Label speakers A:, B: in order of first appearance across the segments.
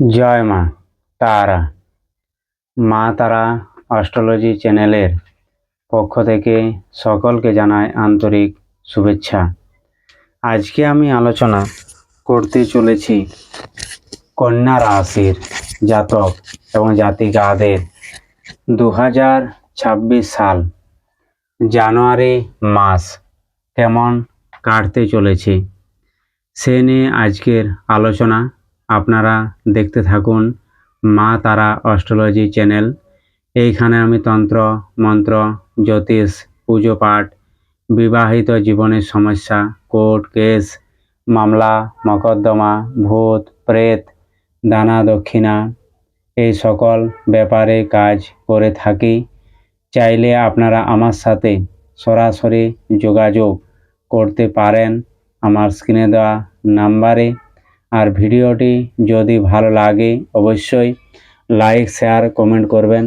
A: জয় মা, তারা। মা তারা অস্ট্রোলজি চ্যানেলের পক্ষ থেকে সকলকে জানায় আন্তরিক শুভেচ্ছা। আজকে আমি আলোচনা করতে চলেছি কন্যা রাশির জাতক এবং জাতিকাদের দু হাজার ছাব্বিশ সাল জানুয়ারি মাস কেমন কাটতে চলেছে, সে নিয়ে আজকের আলোচনা আপনারা দেখতে থাকুন মা তারা অস্ট্রোলজি চ্যানেল। এইখানে আমি তন্ত্র, মন্ত্র, জ্যোতিষ, পুজো পাঠ, বিবাহিত জীবনের সমস্যা, কোর্ট কেস, মামলা, মকদ্দমা, ভূত, প্রেত, দানা, দক্ষিণা এই সকল ব্যাপারে কাজ করে থাকি। চাইলে আপনারা আমার সাথে সরাসরি যোগাযোগ করতে পারেন। আমার স্ক্রিনে দেওয়া নাম্বারে আর ভিডিওটি যদি ভালো লাগে অবশ্যই লাইক, শেয়ার, কমেন্ট করবেন।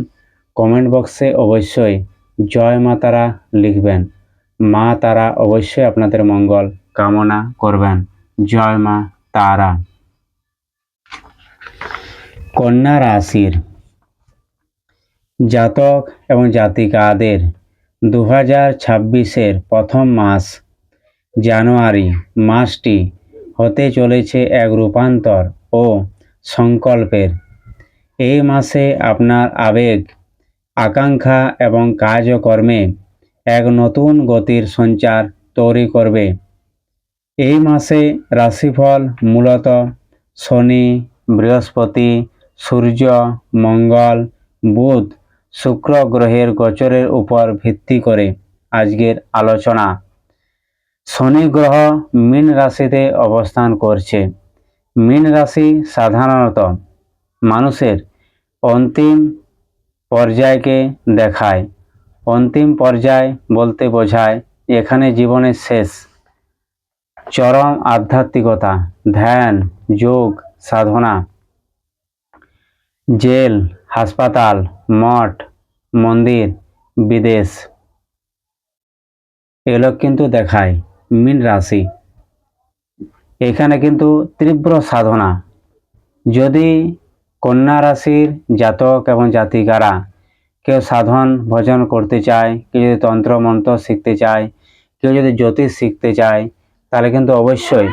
A: কমেন্ট বক্সে অবশ্যই জয় মা তারা লিখবেন। মা তারা অবশ্যই আপনাদের মঙ্গল কামনা করবেন। জয় মা তারা। কন্যা রাশির জাতক এবং জাতিকাদের দু হাজার ছাব্বিশের প্রথম মাস জানুয়ারি মাসটি হতে চলেছে এক রূপান্তর ও সংকল্পের। এই মাসে আপনার আবেগ, আকাঙ্ক্ষা এবং কাজকর্মে এক নতুন গতির সঞ্চার তৈরি করবে। এই মাসে রাশিফল মূলত শনি, বৃহস্পতি, সূর্য, মঙ্গল, বুধ, শুক্র গ্রহের গোচরের উপর ভিত্তি করে আজকের আলোচনা। শনি গ্রহ মীন রাশিতে অবস্থান করছে। মীন রাশি সাধারণত মানুষের অন্তিম পর্যায়কে দেখায়। অন্তিম পর্যায় বলতে বোঝায় এখানে জীবনের শেষ। চরম আধ্যাত্মিকতা, ধ্যান, যোগ, সাধনা, জেল, হাসপাতাল, মঠ, মন্দির, বিদেশ এগুলো কিন্তু দেখায়। মীন রাশি। এখানে কিন্তু তীব্র সাধনা। যদি কন্যা রাশির জাতক এবং জাতিকারা কেউ সাধন, ভজন করতে চায়, কেউ যদি তন্ত্র, মন্ত্র শিখতে চায়, কেউ যদি জ্যোতিষ শিখতে চায়, তাহলে কিন্তু অবশ্যই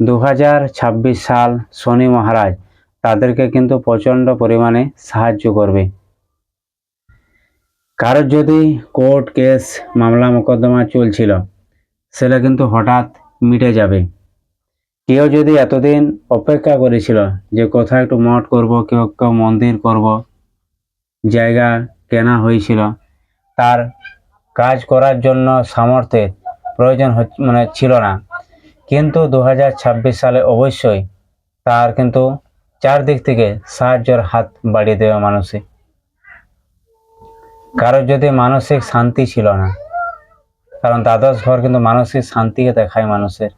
A: দু হাজার ছাব্বিশ সাল শনি মহারাজ তাদেরকে কিন্তু প্রচণ্ড পরিমাণে সাহায্য করবে। কারোর যদি কোর্ট কেস, মামলা, মোকদ্দমা চলছিল সেটা কিন্তু হঠাৎ মিটে যাবে। কেউ যদি এতদিন অপেক্ষা করেছিল যে কোথাও একটু মঠ করব, কেউ কেউ মন্দির করব, জায়গা কেনা হয়েছিল, তার কাজ করার জন্য সামর্থ্যের প্রয়োজন মানে ছিল না। কিন্তু দু হাজার ছাব্বিশ সালে অবশ্যই তার কিন্তু চারদিক থেকে সাহায্যের হাত বাড়িয়ে দেবে মানুষে। কারোর যদি মানসিক শান্তি ছিল না কারণ দ্বাদশ ঘর কিন্তু মানসিক শান্তিকে দেখায় মানুষের।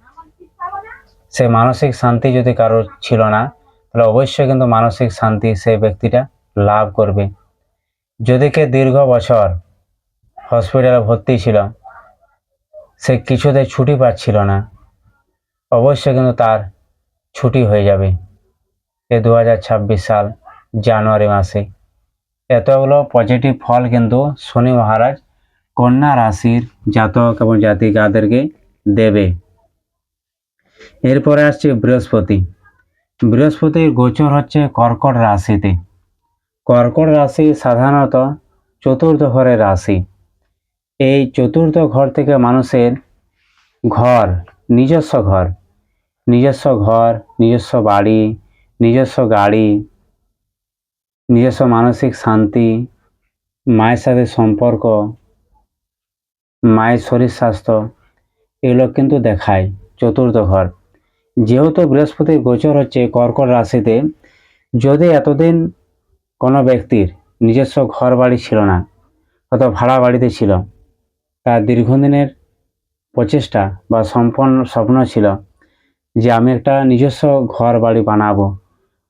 A: সে মানসিক শান্তি যদি কারোর ছিল না, তাহলে অবশ্যই কিন্তু মানসিক শান্তি সেই ব্যক্তিটা লাভ করবে। যদি কে দীর্ঘ বছর হসপিটালে ভর্তি ছিল, সে কিছুতে ছুটি পাচ্ছিল না, অবশ্যই কিন্তু তার ছুটি হয়ে যাবে এ দু হাজার ছাব্বিশ সাল জানুয়ারি মাসে। এতগুলো পজিটিভ ফল কিন্তু শনি মহারাজ কন্যা রাশির জাতক এবং জাতিকাদেরকে দেবে। এরপরে আসছে বৃহস্পতি। বৃহস্পতির গোচর হচ্ছে কর্কট রাশিতে। কর্কট রাশি সাধারণত চতুর্থ ঘরের রাশি। এই চতুর্থ ঘর থেকে মানুষের ঘর, নিজস্ব ঘর নিজস্ব ঘর, নিজস্ব বাড়ি, নিজস্ব গাড়ি, নিজস্ব মানসিক শান্তি, মায়ের সাথে সম্পর্ক মায়ের শরীর স্বাস্থ্য, এগুলো কিন্তু দেখায়। চতুর্থ ঘর। যেহেতু বৃহস্পতির গোচর হচ্ছে কর্কট রাশিতে, যদি এতদিন কোনো ব্যক্তির নিজস্ব ঘর বাড়ি ছিল না, অথবা ভাড়া বাড়িতে ছিল, তার দীর্ঘদিনের প্রচেষ্টা বা সম্পন্ন স্বপ্ন ছিল যে আমি একটা নিজস্ব ঘর বাড়ি বানাবো,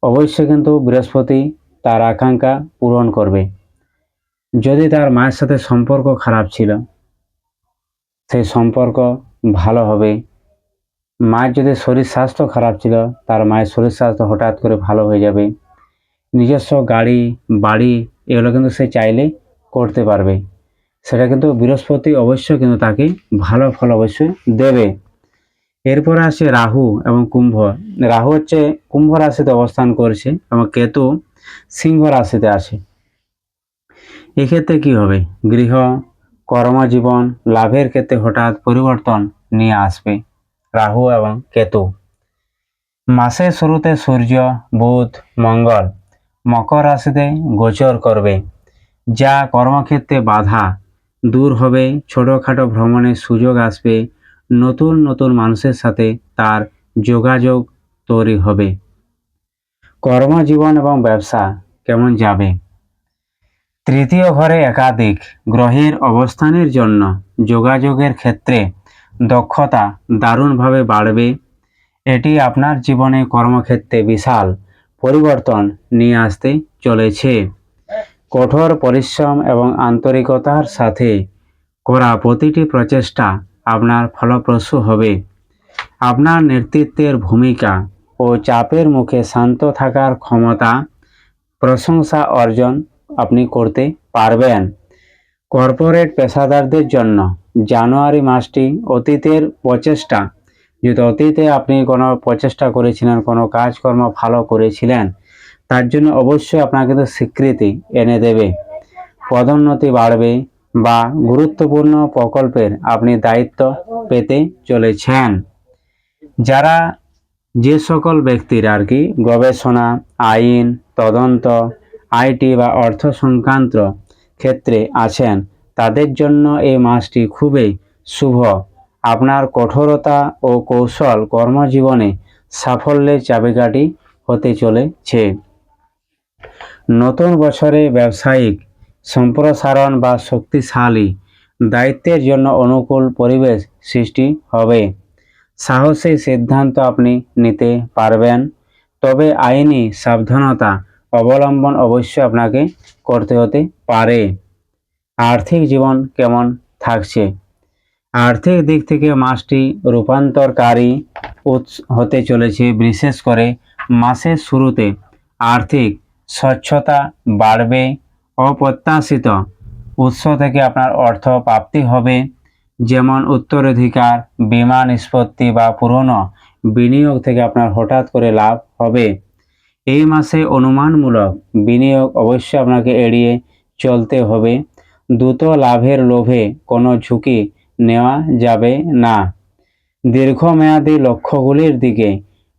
A: অবশ্যই কিন্তু বৃহস্পতি তার আকাঙ্ক্ষা পূরণ করবে। যদি তার মায়ের সাথে সম্পর্ক খারাপ ছিল সেই সম্পর্ক ভালো হবে। মায়ের যদি শরীর স্বাস্থ্য খারাপ ছিল, তার মায়ের শরীর স্বাস্থ্য হঠাৎ করে ভালো হয়ে যাবে। নিজস্ব গাড়ি, বাড়ি, এগুলো কিন্তু সে চাইলে করতে পারবে। সেটা কিন্তু বৃহস্পতি অবশ্যই কিন্তু তাকে ভালো ফল অবশ্যই দেবে। এরপর আসে রাহু এবং কুম্ভ। রাহু হচ্ছে কুম্ভ রাশিতে অবস্থান করছে এবং কেতু সিংহ রাশিতে আছে এক্ষেত্রে কি হবে? গৃহ কর্মজীবন, লাভের ক্ষেত্রে হঠাৎ পরিবর্তন নিয়ে আসবে। রাহু এবং কেতু। মাসের শুরুতে সূর্য, বুধ, মঙ্গল মকর রাশিতে গোচর করবে, যা কর্মক্ষেত্রে বাধা। দূর হবে, ছোটোখাটো ভ্রমণের সুযোগ আসবে, নতুন নতুন মানুষের সাথে তার যোগাযোগ তৈরি হবে। কর্মজীবন এবং ব্যবসা কেমন যাবে? তৃতীয় ঘরে একাধিক গ্রহের অবস্থানের জন্য যোগাযোগের ক্ষেত্রে দক্ষতা দারুণভাবে বাড়বে। এটি আপনার জীবনে কর্মক্ষেত্রে বিশাল পরিবর্তন নিয়ে আসতে চলেছে। কঠোর পরিশ্রম এবং আন্তরিকতার সাথে করা প্রতিটি প্রচেষ্টা আপনার ফলপ্রসূ হবে। আপনার নেতৃত্বের ভূমিকা ও চাপের মুখে শান্ত থাকার ক্ষমতা প্রশংসা অর্জন আপনি করতে পারবেন। কর্পোরেট পেশাদারদের জন্য জানুয়ারি মাসটি অতীতের প্রচেষ্টা। যদি অতীতে আপনি কোনো প্রচেষ্টা করেছিলেন, কোনো কাজকর্ম ভালো করেছিলেন, তার জন্য অবশ্যই আপনাকে কিন্তু স্বীকৃতি এনে দেবে। পদোন্নতি বাড়বে বা গুরুত্বপূর্ণ প্রকল্পের আপনি দায়িত্ব পেতে চলেছেন। যারা যে সকল ব্যক্তির আর কি গবেষণা, আইন, তদন্ত আইটি বা অর্থ সংক্রান্ত ক্ষেত্রে আছেন। তাদের জন্য এই মাসটি খুবই শুভ। আপনার কঠোরতা ও কৌশল কর্মজীবনে সাফল্যের চাবিকাঠি হতে চলেছে। নতুন বছরে ব্যবসায়িক, সম্প্রসারণ বা শক্তিশালী, দায়িত্বের জন্য অনুকূল পরিবেশ সৃষ্টি হবে। সাহসী সিদ্ধান্ত আপনি নিতে পারবেন। তবে আইনি সাবধানতা অবলম্বন অবশ্যই আপনাকে করতে হতে পারে। আর্থিক জীবন কেমন থাকছে? আর্থিক দিক থেকে মাসটি রূপান্তরকারী উৎস হতে চলেছে, বিশেষ করে মাসের শুরুতে। আর্থিক স্বচ্ছতা বাড়বে, অপ্রত্যাশিত উৎস থেকে আপনার অর্থ প্রাপ্তি হবে, যেমন উত্তরাধিকার, বিমা নিষ্পত্তি বা পুরনো বিনিয়োগ থেকে আপনার হঠাৎ করে লাভ হবে। এই মাসে অনুমানমূলক বিনিয়োগ অবশ্যই আপনাকে এড়িয়ে চলতে হবে। দ্রুত লাভের লোভে কোনো ঝুঁকি নেওয়া যাবে না। দীর্ঘমেয়াদী লক্ষ্যগুলির দিকে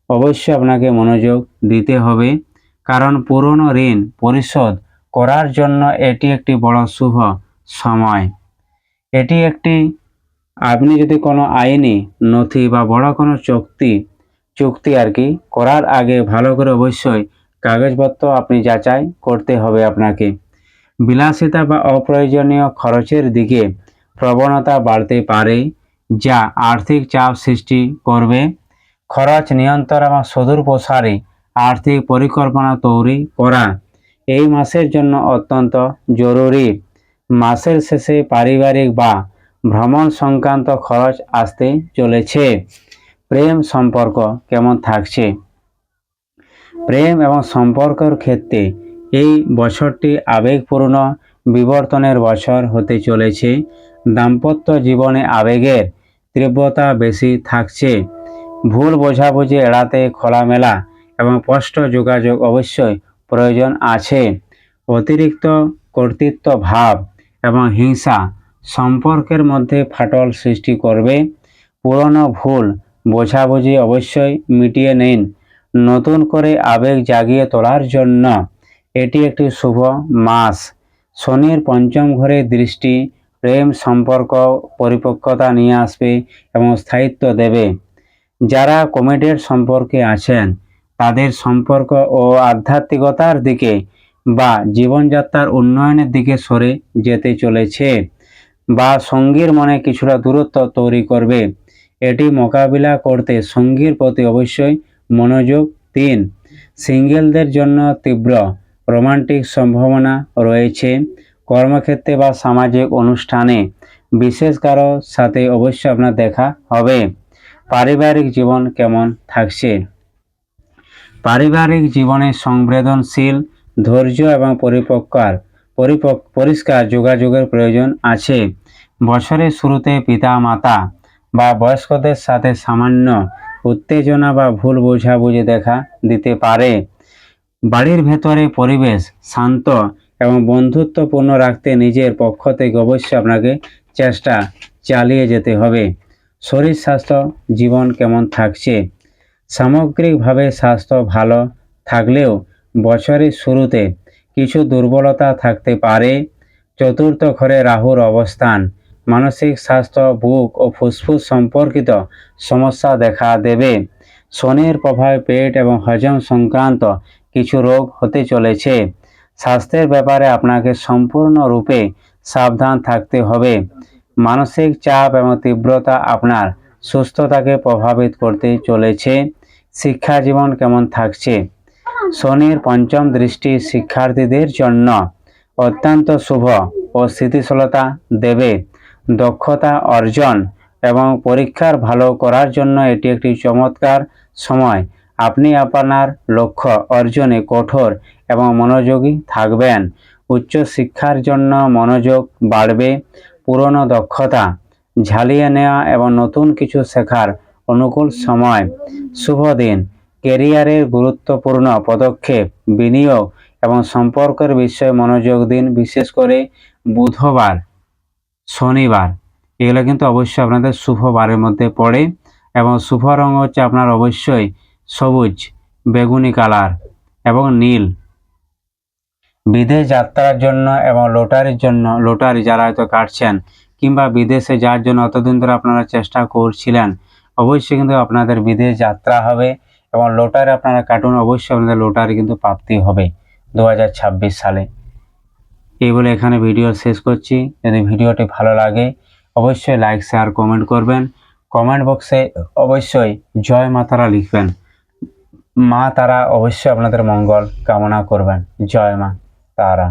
A: অবশ্যই আপনাকে মনোযোগ দিতে হবে। কারণ পুরনো ঋণ পরিশোধ করার জন্য এটি একটি বড় শুভ সময়। এটি একটি, আপনি যদি কোনো আইনি নথি বা বড় কোনো চুক্তি চুক্তি আর কি। করার আগে ভালো করে অবশ্যই কাগজপত্র আপনি যাচাই করতে হবে আপনাকে। বিলাসিতা বা অপ্রয়োজনীয় খরচের দিকে প্রবণতা বাড়তে পারে, যা আর্থিক চাপ সৃষ্টি করবে। খরচ নিয়ন্ত্রণ এবং সুদূর প্রসারে আর্থিক পরিকল্পনা তৈরি করা এই মাসের জন্য অত্যন্ত জরুরি। মাসের শেষে পারিবারিক বা ভ্রমণ সংক্রান্ত খরচ আসতে চলেছে। প্রেম সম্পর্ক কেমন থাকছে? প্রেম এবং সম্পর্কের ক্ষেত্রে এই বছরটি আবেগপূর্ণ বিবর্তনের বছর হতে চলেছে। দাম্পত্য জীবনে আবেগের তীব্রতা বেশি থাকছে। ভুল বোঝাবুঝি এড়াতে খোলামেলা এবং স্পষ্ট যোগাযোগ অবশ্যই প্রয়োজন আছে। অতিরিক্ত কর্তৃত্ব ভাব এবং হিংসা সম্পর্কের মধ্যে ফাটল সৃষ্টি করবে। পুরনো ভুল বোঝাবুঝি অবশ্যই মিটিয়ে নিন। নতুন করে আবেগ জাগিয়ে তোলার জন্য এটি একটি শুভ মাস। শনির পঞ্চম ঘরে দৃষ্টি, প্রেম সম্পর্ক, পরিপক্কতা নিয়ে আসবে এবং স্থায়িত্ব দেবে। যারা কমিটেড সম্পর্কে আছেন, তাদের সম্পর্ক ও আধ্যাত্মিকতার দিকে বা জীবনযাত্রার উন্নয়নের দিকে সরে যেতে চলেছে বা সঙ্গীর মনে কিছুটা দূরত্ব তৈরি করবে। এটি মোকাবিলা করতে সঙ্গীর প্রতি অবশ্যই মনোযোগ তিন সিঙ্গেলদের জন্য তীব্র রোমান্টিক সম্ভাবনা রয়েছে। কর্মক্ষেত্রে বা সামাজিক অনুষ্ঠানে বিশেষ কারও সাথে অবশ্যই আপনার দেখা হবে। পারিবারিক জীবন কেমন থাকছে? পারিবারিক জীবনে সংবেদনশীল, ধৈর্য এবং পরিপক্কার, পরিপক, পরিষ্কার যোগাযোগের প্রয়োজন আছে। বছরের শুরুতে পিতা মাতা বা বয়স্কদের সাথে সামান্য উত্তেজনা বা ভুল বোঝাবুঝি দেখা দিতে পারে। বাড়ির ভেতরে পরিবেশ শান্ত এবং বন্ধুত্বপূর্ণ রাখতে নিজের পক্ষ থেকে অবশ্যই আপনাকে চেষ্টা চালিয়ে যেতে হবে। শরীর স্বাস্থ্য, জীবন কেমন থাকছে? সামগ্রিকভাবে স্বাস্থ্য ভালো থাকলেও বছরের শুরুতে কিছু দুর্বলতা থাকতে পারে। চতুর্থ ঘরে রাহুর অবস্থান মানসিক স্বাস্থ্য, বুক ও ফুসফুস সম্পর্কিত সমস্যা দেখা দেবে। শনির প্রভাবে পেট এবং হজম সংক্রান্ত কিছু রোগ হতে চলেছে। স্বাস্থ্যের ব্যাপারে আপনাকে সম্পূর্ণরূপে সাবধান থাকতে হবে। মানসিক চাপ এবং তীব্রতা আপনার সুস্থতাকে প্রভাবিত করতে চলেছে। শিক্ষা জীবন কেমন থাকছে? শনির পঞ্চম দৃষ্টি শিক্ষার্থীদের জন্য অত্যন্ত শুভ ও স্থিতিশীলতা দেবে। দক্ষতা অর্জন এবং পরীক্ষার ভালো করার জন্য এটি একটি চমৎকার সময়। আপনি আপনার লক্ষ্য অর্জনে কঠোর এবং মনোযোগী থাকবেন। উচ্চ শিক্ষার জন্য মনোযোগ বাড়বে, পুরনো দক্ষতা ঝালিয়ে নেওয়া এবং নতুন কিছু শেখার অনুকূল সময়। শুভ দিন। কেরিয়ারের গুরুত্বপূর্ণ পদক্ষেপ, বিনিয়োগ এবং সম্পর্কের বিষয়ে মনোযোগ দিন, বিশেষ করে বুধবার। শনিবার। এগুলো কিন্তু অবশ্যই আপনাদের শুভ বারের মধ্যে পড়ে এবং শুভ রং হচ্ছে আপনার অবশ্যই সবুজ, বেগুনি কালার এবং নীল। বিদেশ যাত্রার জন্য এবং লটারির জন্য, লটারি যারা হয়তো কাটছেন কিংবা বিদেশে যাওয়ার জন্য অতদিন ধরে আপনারা চেষ্টা করছিলেন, অবশ্যই কিন্তু আপনাদের বিদেশ যাত্রা হবে এবং লটারি আপনারা কাটুন, অবশ্যই আপনাদের লটারি কিন্তু প্রাপ্তি হবে দু হাজার ছাব্বিশ সালে। এই বলে এখানে ভিডিও শেষ করছি। যদি ভিডিওটি ভালো লাগে, অবশ্যই লাইক শেয়ার কমেন্ট করবেন। কমেন্ট বক্সে অবশ্যই জয় মা তারা লিখবেন। মা তারা অবশ্যই আপনাদের মঙ্গল কামনা করবেন। জয় মা তারা।